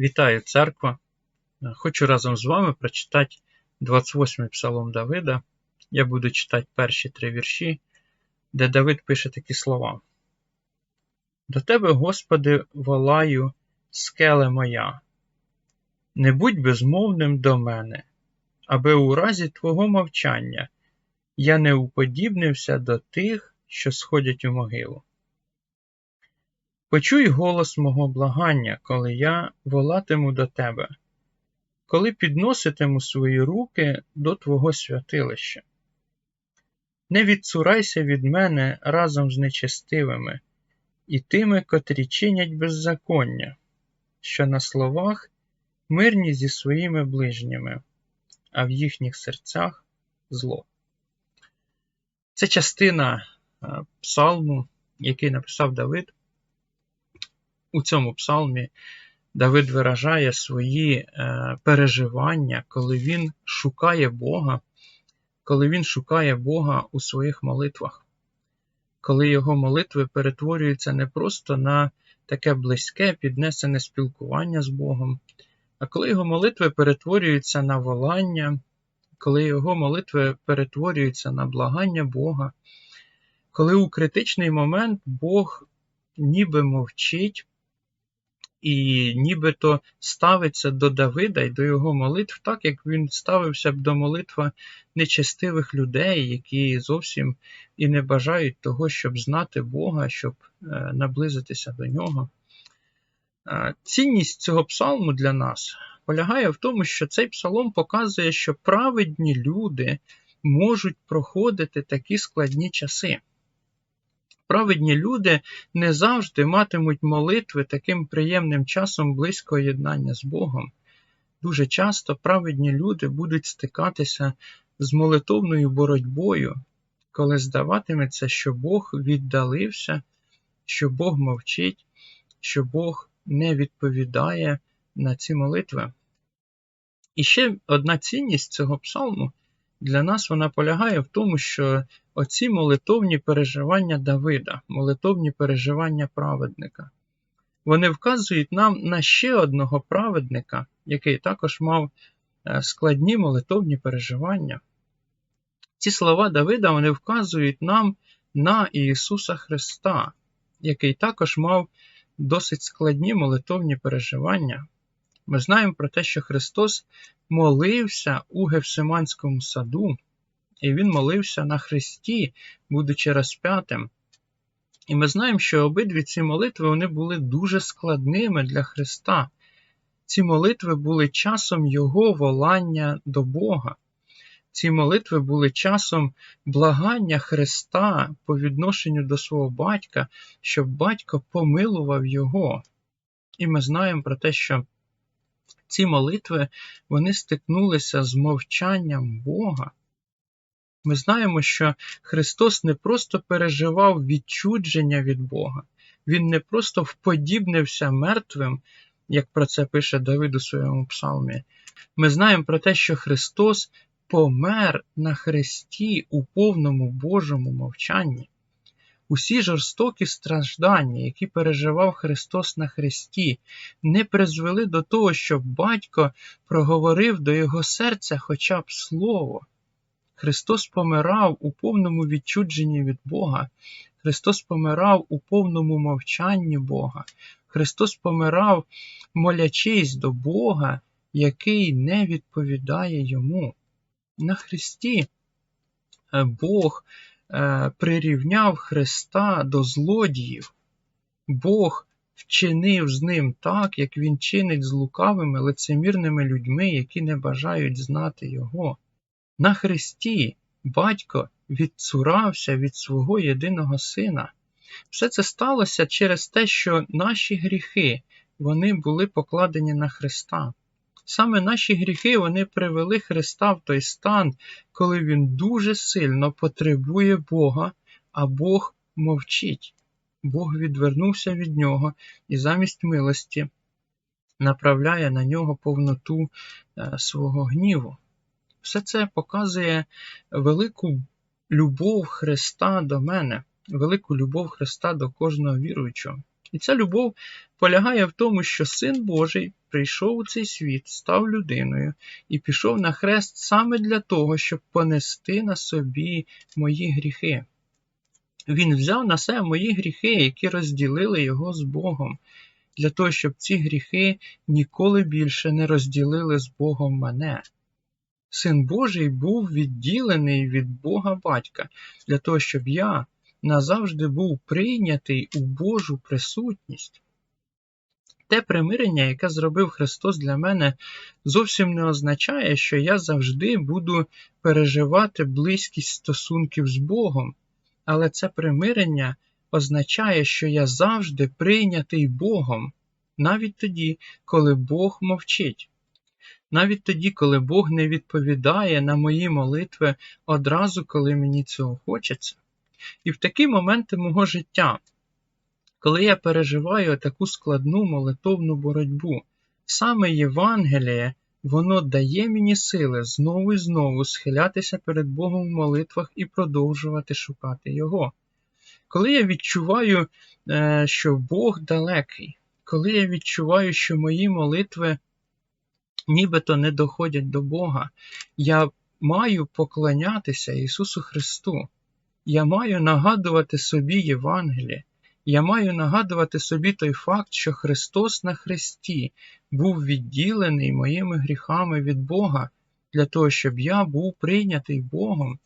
Вітаю церква! Хочу разом з вами прочитати 28-й псалом Давида. Я буду читати перші три вірші, де Давид пише такі слова. До тебе, Господи, волаю, скеле моя, не будь безмовним до мене, аби у разі Твого мовчання я не уподібнився до тих, що сходять у могилу. Почуй голос мого благання, коли я волатиму до тебе, коли підноситиму свої руки до Твого святилища. Не відцурайся від мене разом з нечестивими і тими, котрі чинять беззаконня, що на словах мирні зі своїми ближніми, а в їхніх серцях зло. Це частина псалму, який написав Давид. У цьому псалмі Давид виражає свої е, переживання, коли він шукає Бога, коли він шукає Бога у своїх молитвах, коли його молитви перетворюються не просто на таке близьке, піднесене спілкування з Богом, а коли його молитви перетворюються на волання, коли його молитви перетворюються на благання Бога, коли у критичний момент Бог ніби мовчить і нібито ставиться до Давида і до його молитв, так як він ставився б до молитва нечестивих людей, які зовсім і не бажають того, щоб знати Бога, щоб е, наблизитися до нього. Цінність цього псалму для нас полягає в тому, що цей псалом показує, що праведні люди можуть проходити такі складні часи. Праведні люди не завжди матимуть молитви таким приємним часом близького єднання з Богом. Дуже часто праведні люди будуть стикатися з молитовною боротьбою, коли здаватиметься, що Бог віддалився, що Бог мовчить, що Бог не відповідає на ці молитви. І ще одна цінність цього псалму для нас вона полягає в тому, що оці молитовні переживання Давида, молитовні переживання праведника, вони вказують нам на ще одного праведника, який також мав е, складні молитовні переживання. Ці слова Давида вони вказують нам на Ісуса Христа, який також мав досить складні молитовні переживання. Ми знаємо про те, що Христос молився у Гевсиманському саду, і Він молився на Христі, будучи розп'ятим. І ми знаємо, що обидві ці молитви вони були дуже складними для Христа. Ці молитви були часом Його волання до Бога. Ці молитви були часом благання Христа по відношенню до свого батька, щоб батько помилував Його. І ми знаємо про те, що ці молитви вони стикнулися з мовчанням Бога. Ми знаємо, що Христос не просто переживав відчудження від Бога, Він не просто вподібнився мертвим, як про це пише Давид у своєму псалмі. Ми знаємо про те, що Христос помер на Христі у повному Божому мовчанні. Усі жорстокі страждання, які переживав Христос на Христі, не призвели до того, щоб батько проговорив до його серця хоча б слово. Христос помирав у повному відчудженні від Бога, Христос помирав у повному мовчанні Бога, Христос помирав, молячись до Бога, який не відповідає йому. На Христі е, Бог прирівняв Христа до злодіїв. Бог вчинив з ним так, як він чинить з лукавими лицемірними людьми, які не бажають знати Його. На Христі батько відцурався від свого єдиного сина. Все це сталося через те, що наші гріхи вони були покладені на Христа. Саме наші гріхи вони привели Христа в той стан, коли Він дуже сильно потребує Бога, а Бог мовчить. Бог відвернувся від нього і замість милості направляє на нього повноту е, свого гніву. Все це показує велику любов Христа до мене, велику любов Христа до кожного віруючого. І ця любов полягає в тому, що Син Божий прийшов у цей світ, став людиною і пішов на хрест саме для того, щоб понести на собі мої гріхи. Він взяв на себе мої гріхи, які розділили його з Богом, для того, щоб ці гріхи ніколи більше не розділили з Богом мене. Син Божий був відділений від Бога Батька, для того, щоб я назавжди був прийнятий у Божу присутність. Те примирення, яке зробив Христос для мене, зовсім не означає, що я завжди буду переживати близькість стосунків з Богом, але це примирення означає, що я завжди прийнятий Богом, навіть тоді, коли Бог мовчить. Навіть тоді, коли Бог не відповідає на мої молитви одразу, коли мені цього хочеться. І в такі моменти мого життя, коли я переживаю таку складну молитовну боротьбу, саме Євангеліє, воно дає мені сили знову і знову схилятися перед Богом в молитвах і продовжувати шукати Його. Коли я відчуваю, е, що Бог далекий, коли я відчуваю, що мої молитви нібито не доходять до Бога, я маю поклонятися Ісусу Христу. Я маю нагадувати собі Євангеліє. Я маю нагадувати собі той факт, що Христос на Христі був відділений моїми гріхами від Бога для того, щоб я був прийнятий Богом.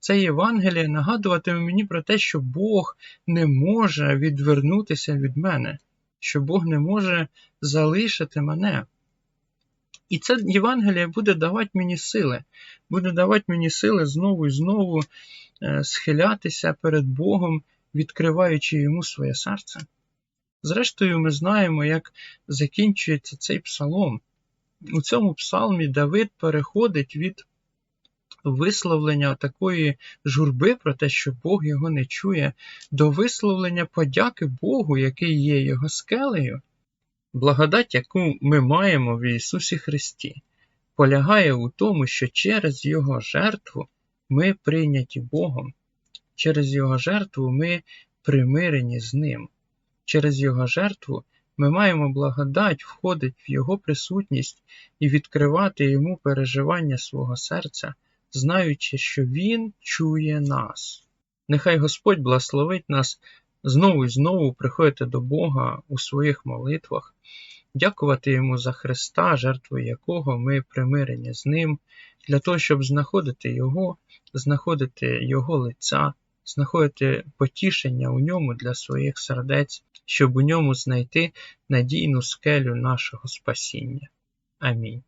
Це Євангеліє нагадуватиме мені про те, що Бог не може відвернутися від мене, що Бог не може залишити мене. І це Євангеліє буде давати мені сили, буде давати мені сили знову і знову е, схилятися перед Богом, відкриваючи йому своє серце. Зрештою, ми знаємо, як закінчується цей псалом. У цьому псалмі Давид переходить від висловлення такої журби про те, що Бог його не чує, до висловлення подяки Богу, який є його скелею. Благодать, яку ми маємо в Ісусі Христі, полягає у тому, що через Його жертву ми прийняті Богом, через Його жертву ми примирені з Ним. Через Його жертву ми маємо благодать входити в Його присутність і відкривати Йому переживання свого серця, знаючи, що Він чує нас. Нехай Господь благословить нас знову і знову приходити до Бога у своїх молитвах, дякувати Йому за Христа, жертвою якого ми примирені з Ним, для того, щоб знаходити Його, знаходити Його лиця, знаходити потішення у ньому для своїх сердець, щоб у ньому знайти надійну скелю нашого спасіння. Амінь.